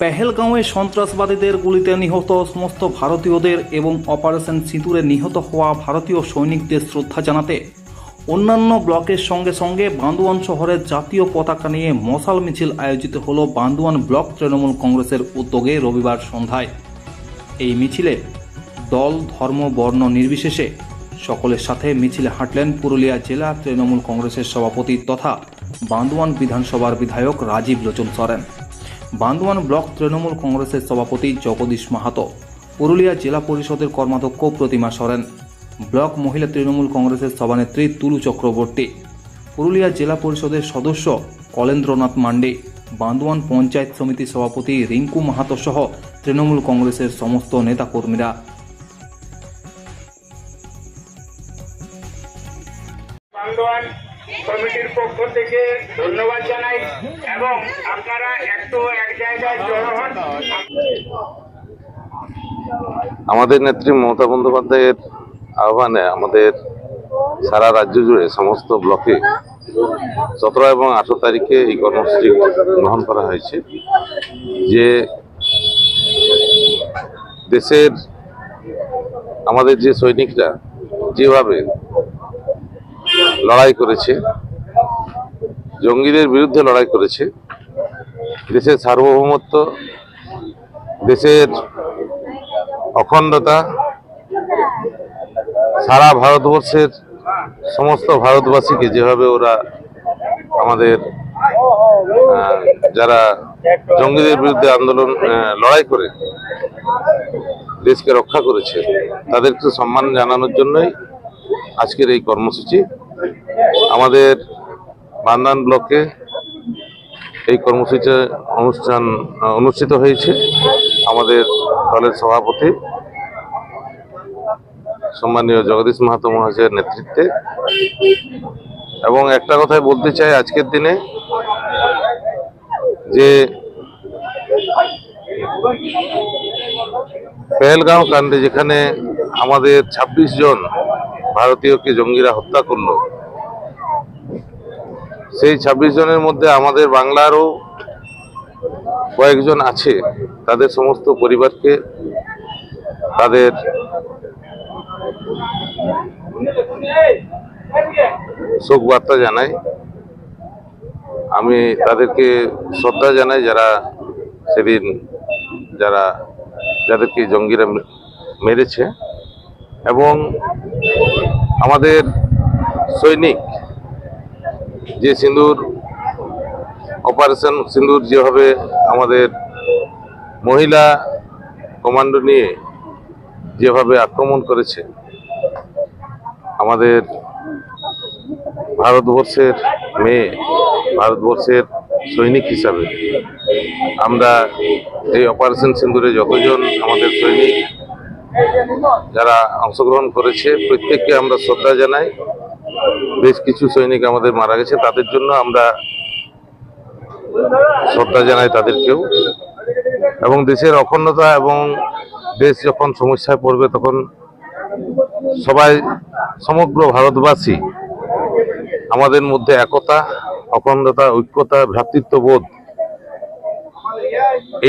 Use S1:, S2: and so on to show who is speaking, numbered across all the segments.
S1: পেহেলগাঁওয়ে সন্ত্রাসবাদীদের গুলিতে নিহত সমস্ত ভারতীয়দের এবং অপারেশন সিঁদুরে নিহত হওয়া ভারতীয় সৈনিকদের শ্রদ্ধা জানাতে অন্যান্য ব্লকের সঙ্গে সঙ্গে বান্দুয়ান শহরের জাতীয় পতাকা নিয়ে মশাল মিছিল আয়োজিত হল বান্দুয়ান ব্লক তৃণমূল কংগ্রেসের উদ্যোগে রবিবার সন্ধ্যায়। এই মিছিলে দল, ধর্ম, বর্ণ নির্বিশেষে সকলের সাথে মিছিলে হাঁটলেন পুরুলিয়া জেলা তৃণমূল কংগ্রেসের সভাপতি তথা বান্দুয়ান বিধানসভার বিধায়ক রাজীব লোচন সরেন। বান্দুয়ান ব্লক তৃণমূল কংগ্রেসের সভাপতি জগদীশ মাহাতো। পুরুলিয়া জেলা পরিষদের কর্মাধ্যক্ষ প্রতিমা সরেন। ব্লক মহিলা তৃণমূল কংগ্রেসের সভানেত্রী তুলু চক্রবর্তী। পুরুলিয়া জেলা পরিষদের সদস্য কলেন্দ্রনাথ মান্ডে। বান্দোয়ান পঞ্চায়েত সমিতির সভাপতি রিঙ্কু মাহাতো সহ তৃণমূল কংগ্রেসের সমস্ত নেতাকর্মীরা।
S2: বান্দোয়ান কমিটির পক্ষ থেকে ধন্যবাদ জানাই এবং আপনারা একটু এক জায়গায় জড়ো হন।
S3: আমাদের নেত্রী মমতা বন্দ্যোপাধ্যায়ের আহ্বানে আমাদের সারা রাজ্য জুড়ে সমস্ত ব্লকে সতেরো এবং আঠেরো তারিখে এই কর্মসূচি গ্রহণ করা হয়েছে। যে দেশের আমাদের যে সৈনিকরা যেভাবে লড়াই করেছে। জঙ্গিদের বিরুদ্ধে লড়াই করেছে। দেশের সার্বভৌমত্ব, দেশের অখণ্ডতা, সারা ভারতবর্ষের সমস্ত ভারতবাসীকে যেভাবে ওরা আমাদের যারা জঙ্গিদের বিরুদ্ধে আন্দোলন লড়াই করে দেশকে রক্ষা করেছে, তাদেরকে সম্মান জানানোর জন্যই আজকের এই কর্মসূচি। আমাদের বান্দান ব্লকে এই কর্মসূচি অনুষ্ঠান অনুষ্ঠিত হয়েছে। আমাদের দলের সভাপতি সম্মানীয় জগদীশ মাহাতো মহাশয়ের নেতৃত্বে। এবং একটা কথাই বলতে চাই আজকের দিনে, যে পেহেলগাঁও কাণ্ডে যেখানে আমাদের ২৬ জন ভারতীয়কে জঙ্গিরা হত্যা করল সেই ২৬ জনের মধ্যে আমাদের বাংলারও কয়েকজন আছে, তাদের সমস্ত পরিবারকে তাদের শোক বার্তা জানাই। আমি তাদেরকে শ্রদ্ধা জানাই যারা সেদিন যারা যাদেরকে জঙ্গিরা মেরেছে এবং আমাদের সৈনিক যে সিন্দুর অপারেশন সিন্দুর যেভাবে আমাদের মহিলা কমান্ডো নিয়ে যেভাবে আক্রমণ করেছে, আমাদের ভারতবর্ষের মেয়ে, ভারতবর্ষের সৈনিক হিসাবে, আমরা এই অপারেশন সিন্দুরে যতজন আমাদের সৈনিক যারা অংশগ্রহণ করেছে, প্রত্যেককে আমরা শ্রদ্ধা জানাই। বেশ কিছু সৈনিক আমাদের মারা গেছে, তাদের জন্য আমরা শ্রদ্ধা জানাই তাদেরকেও। এবং দেশের অখণ্ডতা এবং দেশ যখন সমস্যায় পড়বে, তখন সবাই, সমগ্র ভারতবাসী আমাদের মধ্যে একতা, অখণ্ডতা, ঐক্যতা, ভ্রাতৃত্ববোধ,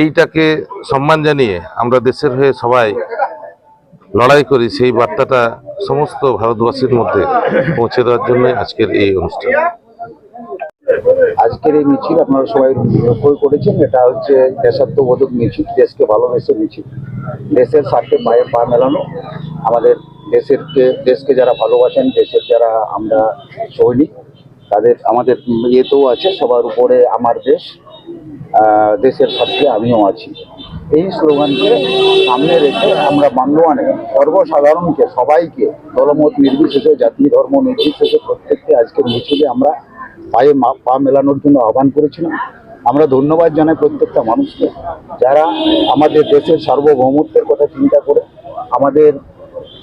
S3: এইটাকে সম্মান জানিয়ে আমরা দেশের হয়ে সবাই লড়াই করি, সেই বার্তাটা সমস্ত ভারতবাসীর মধ্যে পৌঁছে দেওয়ার জন্য আজকের এই অনুষ্ঠান।
S4: আজকের এই মিছিল আপনারা সবাই লক্ষ্য করেছেন, এটা হচ্ছে দেশাত্মবোধক মিছিল, দেশকে ভালোবেসে মিছিল। দেশের স্বার্থে পায়ে পা মেলানো, আমাদের দেশেরকে দেশকে যারা ভালোবাসেন, দেশের যারা আমরা সৈনিক, তাদের, আমাদের ইয়েতেও আছে, সবার উপরে আমার দেশ দেশের স্বার্থে আমিও আছি। এই স্লোগানকে সামনে রেখে আমরা বান্দোয়ানে সর্বসাধারণকে, সবাইকে দলমত নির্বিশেষে, জাতি ধর্ম নির্বিশেষে প্রত্যেককে আজকের মিছিলে আমরা পায়ে পা মেলানোর জন্য আহ্বান করেছিলাম। আমরা ধন্যবাদ জানাই প্রত্যেকটা মানুষকে যারা আমাদের দেশের সার্বভৌমত্বের কথা চিন্তা করে, আমাদের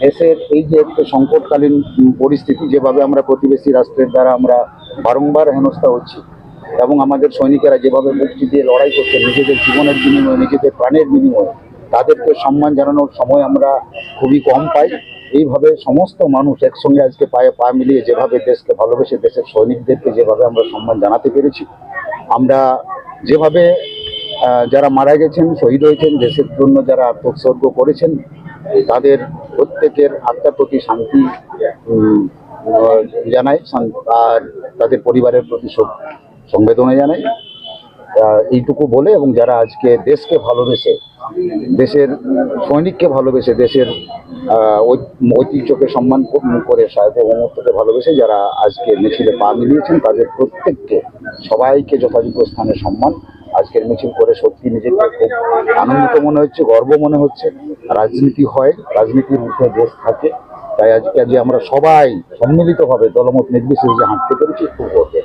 S4: দেশের এই যে একটা সংকটকালীন পরিস্থিতি যেভাবে আমরা প্রতিবেশী রাষ্ট্রের দ্বারা আমরা বারংবার হেনস্থা হচ্ছি এবং আমাদের সৈনিকেরা যেভাবে মুক্তি দিয়ে লড়াই করছে, নিজেদের জীবনের বিনিময়ে, নিজেদের প্রাণের বিনিময়ে, তাদেরকে সম্মান জানানোর সময় আমরা খুবই কম পাই। এইভাবে সমস্ত মানুষ একসঙ্গে আজকে পায়ে পা মিলিয়ে যেভাবে দেশকে ভালোবেসে, দেশের সৈনিকদেরকে যেভাবে আমরা সম্মান জানাতে পেরেছি, আমরা যেভাবে যারা মারা গেছেন, শহীদ হয়েছেন, দেশের জন্য যারা আত্মোৎসর্গ করেছেন, তাদের প্রত্যেকের আত্মার প্রতি শান্তি জানাই আর তাদের পরিবারের প্রতি সব- সংবেদনা জানাই। এইটুকু বলে এবং যারা আজকে দেশকে ভালোবেসে, দেশের সৈনিককে ভালোবেসে, দেশের ঐতিহ্যকে সম্মান করে সার্বভৌমত্বকে ভালোবেসে যারা আজকে মিছিলে পা মিলিয়েছেন, তাদের প্রত্যেককে সবাইকে যথাযথ স্থানে সম্মান। আজকের মিছিল করে সত্যি নিজেকে খুব আনন্দিত মনে হচ্ছে, গর্ব মনে হচ্ছে। রাজনীতি হয়, রাজনীতির মধ্যে দেশ থাকে। তাই আজকে যে আমরা সবাই সম্মিলিতভাবে দলমত নির্বিশেষে হাঁটতে পেরেছি, খুব গর্বের